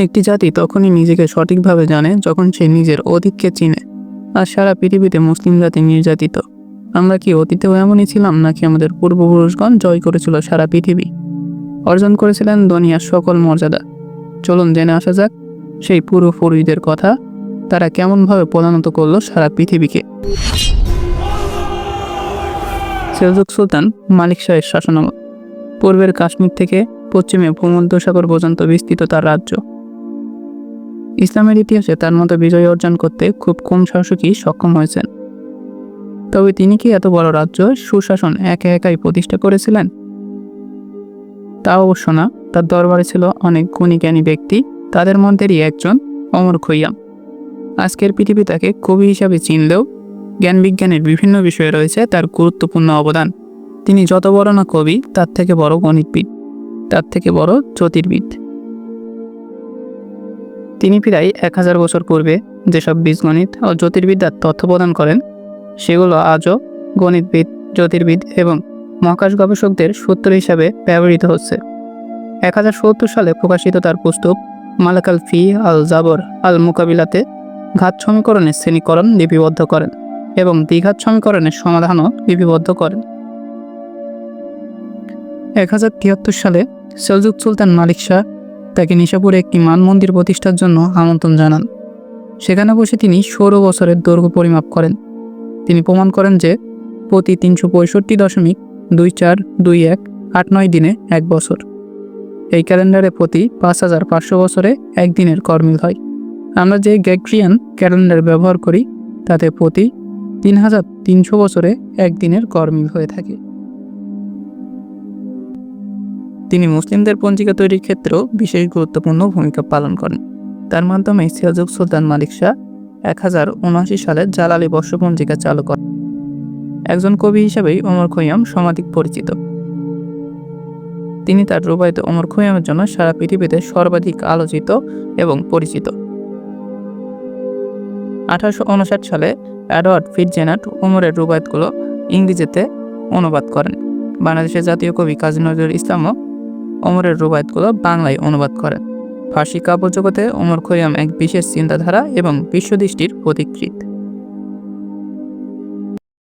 একটি জাতি তখনই নিজেকে সঠিকভাবে জানে যখন সে নিজের অতীতকে চিনে। আর সারা পৃথিবীতে মুসলিম জাতি নির্যাতিত। আমরা কি অতীতেও এমনই ছিলাম নাকি আমাদের পূর্বপুরুষগণ জয় করেছিল সারা পৃথিবী? অর্জন করেছিলেন দুনিয়ার সকল মর্যাদা। চলুন জেনে আসা যাক, সেই পূর্বপুরুষদের কথা তারা কেমনভাবে প্রধানত করল সারা পৃথিবীকে। সেলজুক সুলতান মালিক শাহের শাসনামল। পূর্বের কাশ্মীর থেকে পশ্চিমে ভূমধ্যসাগর পর্যন্ত বিস্তৃত তার রাজ্য। ইসলামের ইতিহাসে তার মতো বিজয় অর্জন করতে খুব কম শাসকই সক্ষম হয়েছেন। তবে তিনি কি এত বড় রাজ্য সুশাসন একা একাই প্রতিষ্ঠা করেছিলেন? তা অবশ্য না। তার দরবারে ছিল অনেক গুণী জ্ঞানী ব্যক্তি, তাদের মধ্যেরই একজন অমর খৈয়াম। আজকের পৃথিবী তাকে কবি হিসাবে চিনলেও জ্ঞান বিজ্ঞানের বিভিন্ন বিষয়ে রয়েছে তার গুরুত্বপূর্ণ অবদান। তিনি যত বড় না কবি, তার থেকে বড় গণিতবিদ, তার থেকে বড় জ্যোতির্বিদ। তিনি প্রায় এক হাজার বছর পূর্বে যেসব বীজগণিত ও জ্যোতির্বিদ্যার তথ্য প্রদান করেন, সেগুলো আজও গণিতবিদ, জ্যোতির্বিদ এবং মহাকাশ গবেষকদের সূত্র হিসাবে ব্যবহৃত হচ্ছে। এক হাজার সত্তর সালে প্রকাশিত তার পুস্তক মালাকাল ফি আল জাবর আল মোকাবিলাতে ঘাত সমীকরণের শ্রেণীকরণ লিপিবদ্ধ করেন এবং দ্বিঘাত সমীকরণের সমাধানও লিপিবদ্ধ করেন। এক হাজার তিয়াত্তর সালে সেলজুক সুলতান মালিক শাহ তাকে নিশাপুরে একটি মান মন্দির প্রতিষ্ঠার জন্য আমন্ত্রণ জানান। সেখানে বসে তিনি ষোলো বছরের দৈর্ঘ্য পরিমাপ করেন। তিনি প্রমাণ করেন যে প্রতি তিনশো পঁয়ষট্টি দশমিক দুই চার দুই এক আট নয় দিনে এক বছর। এই ক্যালেন্ডারে প্রতি পাঁচ হাজার পাঁচশো বছরে একদিনের কর্মিল হয়। আমরা যে গ্যাগ্রিয়ান ক্যালেন্ডার ব্যবহার করি, তাতে প্রতি তিন হাজার তিনশো বছরে একদিনের কর্মিল হয়ে থাকে। তিনি মুসলিমদের পঞ্জিকা তৈরির ক্ষেত্রেও বিশেষ গুরুত্বপূর্ণ ভূমিকা পালন করেন। তার মাধ্যমে সিয়াজুক সুলতান মালিক শাহ এক হাজার উনআশি সালে জালালি বর্ষ পঞ্জিকা চালু করেন। একজন কবি হিসেবেই ওমর খৈয়াম সমাধিক পরিচিত। তিনি তার রুবায়ত ওমর খৈয়ামের জন্য সারা পৃথিবীতে সর্বাধিক আলোচিত এবং পরিচিত। আঠারোশো উনষাট সালে অ্যাডওয়ার্ড ফিটজেনাট ওমরের রুবায়তগুলো ইংরেজিতে অনুবাদ করেন। বাংলাদেশের জাতীয় কবি কাজী নজরুল ইসলামও ওমরের রুবায়তগুলো বাংলায় অনুবাদ করেন ফার্সি কাব্য জগতে ওমর খৈয়াম এক বিশেষ চিন্তাধারা এবং বিশ্বদৃষ্টির প্রতিকৃত।